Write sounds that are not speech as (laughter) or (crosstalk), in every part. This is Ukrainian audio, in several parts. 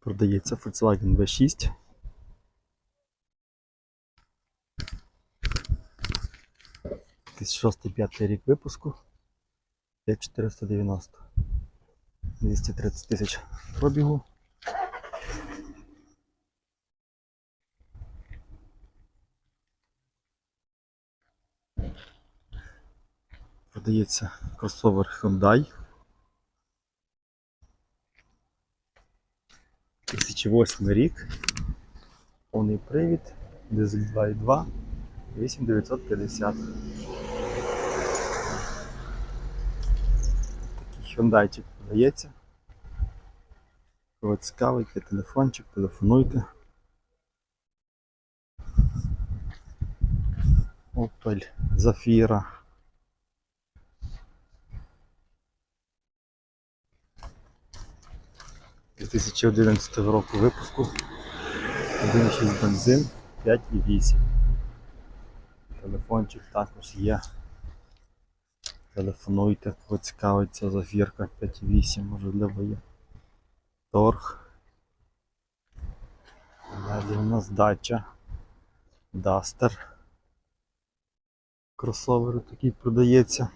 Продається Volkswagen V6. Шостий п'ятий рік випуску. 5490. 230 тисяч пробігу. Продається кросовер Hyundai. 2008 рік. Повний привід. Дизель 2.2. 8950. Такий Hyundai продається. Кого цікавить, телефончик, телефонуйте. Opel Zafira. – 2011 року випуску. 1,6 бензин, 5,8. Телефончик також є. Телефонуйте, кого цікавиться зафірка 5,8, можливо є. Торг. Далі у нас дача. Дастер. Кросовер такий продається.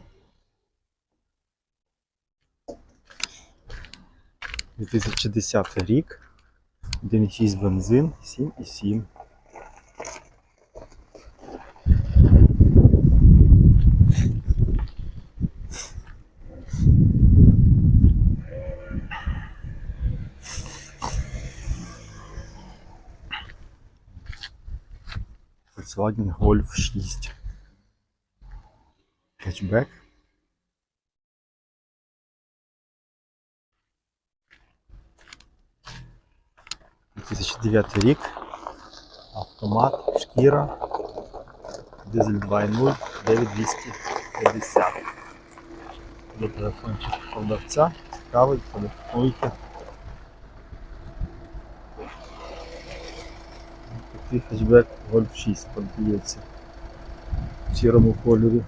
2010 рік. 1,6 бензин, 7,7. Volkswagen Golf 6. Хетчбек. – 2009 рік. Автомат, шкіра. Дизель 2.0, 9250. До телефончик продавця. Цікавий, телефонуйте. Такий хетчбек Golf 6 продається в сірому кольорі.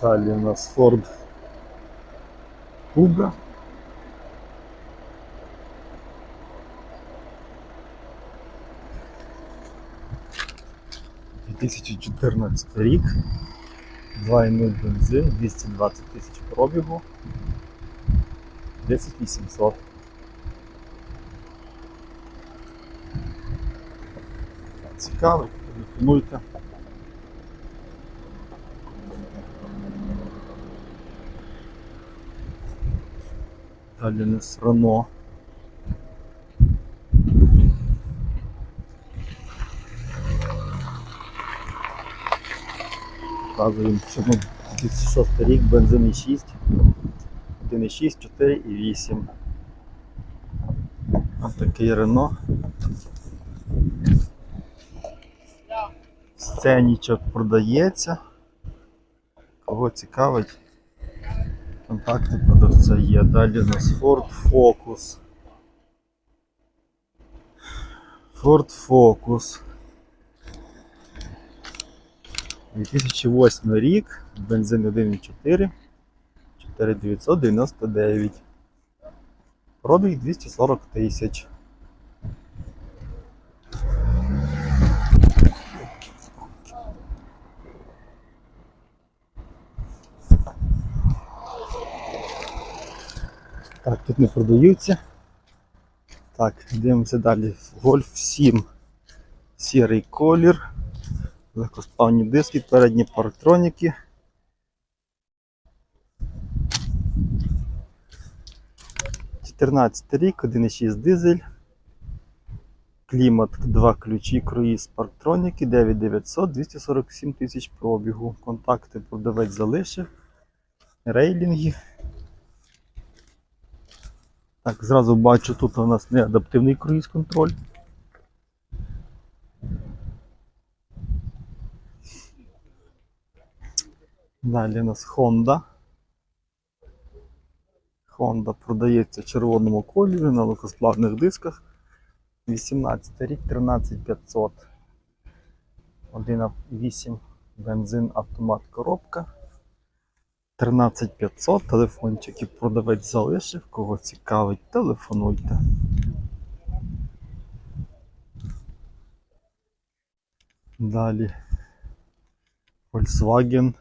Далі у нас Ford Kuga. – 2014 рік. 2.0 бензин, 220 тисяч пробігу. 10 800. Цікавий, телефонуйте. Далі нас Renault. Показуємо цьому 2006 рік, бензин 6, 1,6, 4 і 8. Ось такий Рено. Сценічок продається. Кого цікавить, контакти продавця є. Далі у нас Ford Focus. Ford Focus. 2008 рік, бензин 1,4, 4999. Пробіг 240 тисяч. Так, тут не продаються. Так, дивимося далі. Golf 7. Сірий колір. Легкосплавні диски, передні парктроніки. Чотирнадцятий рік, 1,6 дизель. Клімат, два ключі, круїз, парктроніки, 9900, 247 тисяч пробігу. Контакти продавець залишив. Рейлінги. Так, зразу бачу, тут у нас не адаптивний круїз контроль. Далі у нас Honda. Honda продається в червоному кольорі на легкосплавних дисках. 18 рік, 13500. 1,8 бензин, автомат, коробка. 13500, телефончики продавець залишив, кого цікавить, телефонуйте. Далі Volkswagen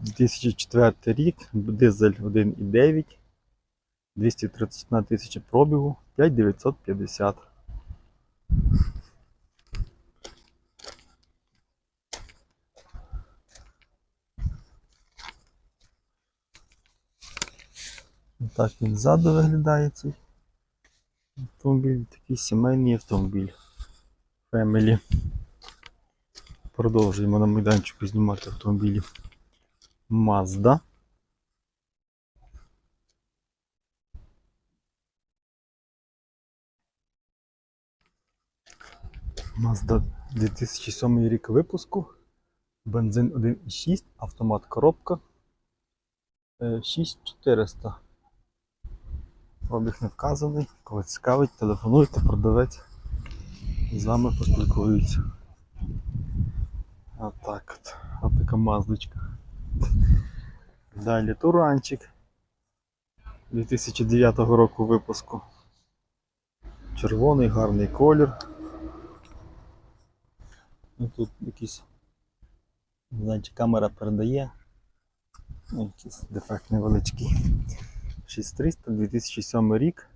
З 2004 рік, дизель 1,9, 231 тисяча пробігу, 5950. Так він ззаду виглядає цей автомобіль, такий сімейний автомобіль. Family. Продовжуємо на майданчику знімати автомобілі. Mazda. Mazda 2007 рік випуску. Бензин 1,6, автомат коробка. Е, 6400. Пробіг не вказаний. Кого цікавить, телефонуйте, продавець. З вами поспілкуються. Отак от. От така маздочка. Далі туранчик 2009 року випуску. Червоний, гарний колір. Ну, тут якийсь, не знаю, чи камера передає. Ну, якийсь дефект невеличкий. 6300, 2007 рік.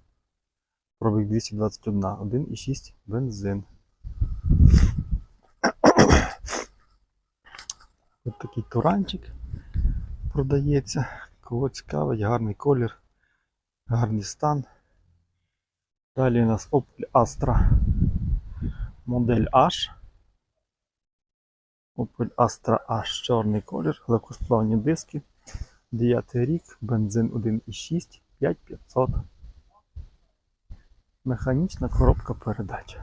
Пробіг 221, 1,6 бензин. (coughs) Ось такий туранчик продається. Кого цікавить, гарний колір, гарний стан. Далі у нас Opel Astra модель H. Opel Astra H чорний колір, легкосплавні диски. 9 рік, бензин 1,6, 5500. Механічна коробка передач.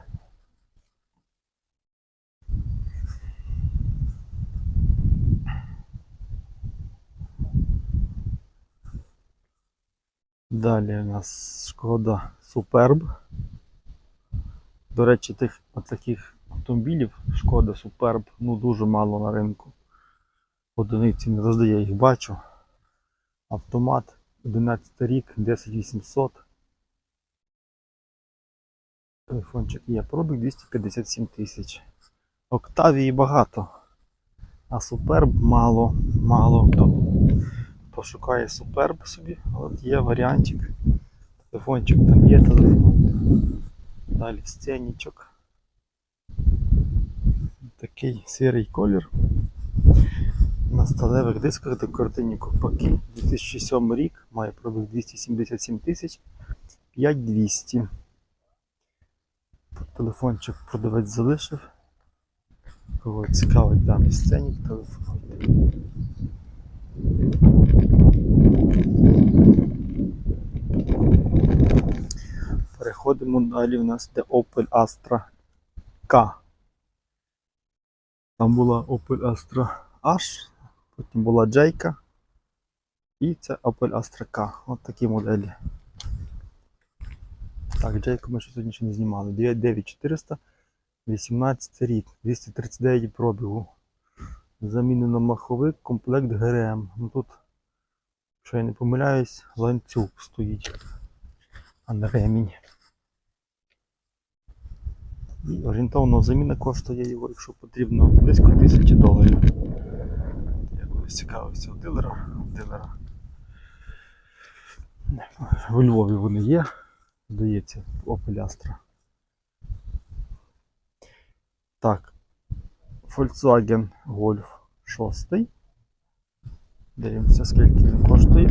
Далі у нас шкода Superb. До речі, тих таких автомобілів шкода Superb ну дуже мало на ринку. Одиниці не завжди я їх бачу. Автомат 11 рік, 10800. Телефончик є пробіг 257 тисяч. Октавії багато, а Superb мало, мало хто. Хто шукає Superb собі, от є варіантик. Телефончик там є телефон. Далі сценічок. Такий сірий колір. На сталевих дисках декоративні ковпаки. 2007 рік, має пробіг 277 тисяч 5200. Телефончик продавець залишив. Кого цікавить даний сценік, телефонуйте. Переходимо далі. У нас де Opel Astra K. Там була Opel Astra H, потім була J. І це Opel Astra K. От такі моделі. Так, J ми ще сьогодні ще не знімали. 9400, 18 рік, 239 пробігу. Замінено маховик, комплект ГРМ. Ну тут, якщо я не помиляюсь, ланцюг стоїть, а не ремінь. І орієнтовно заміна коштує його, якщо потрібно, близько 1000 доларів. Я цікавився у дилера. дилера. У Львові вони є, здається, Opel Astra. Так, Volkswagen Golf 6. Дивимося, скільки він коштує.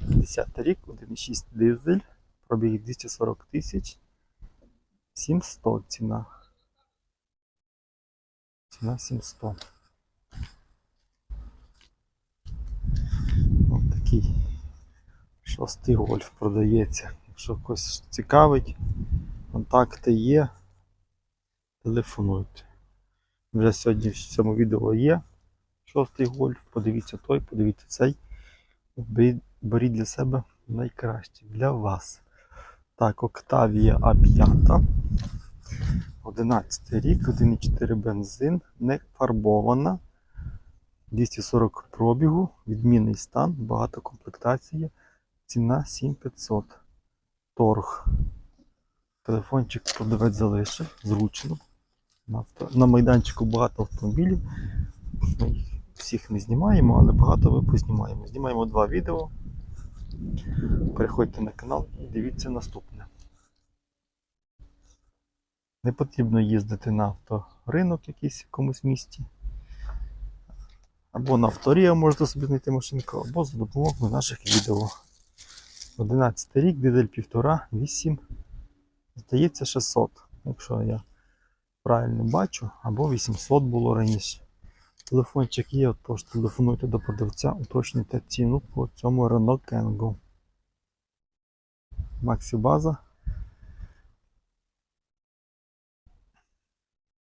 10 рік, 1,6 дизель, пробіг 240 тисяч. 700 ціна. Ціна 700. Такий шостий гольф продається. Якщо когось цікавить, контакти є, телефонуйте. Вже сьогодні в цьому відео є шостий гольф. Подивіться той, подивіться цей. Беріть для себе найкраще для вас. Так, Octavia A5. 11 рік, 1,4 бензин, не фарбована. 240 пробігу, відмінний стан, багато комплектації. Ціна 7500. Торг. Телефончик продавець залишив, зручно. На, на майданчику багато автомобілів. Ми їх всіх не знімаємо, але багато ви познімаємо. Знімаємо два відео. Переходьте на канал і дивіться наступне. Не потрібно їздити на авторинок якийсь в якомусь місті. Або на авторія можете собі знайти машинку, або за допомогою наших відео. 11 рік, дизель 1,5, 8. Здається, 600, якщо я правильно бачу, або 800 було раніше. Телефончик є, тож телефонуйте до продавця, уточнюйте ціну по цьому Renault Kangoo. Максі база.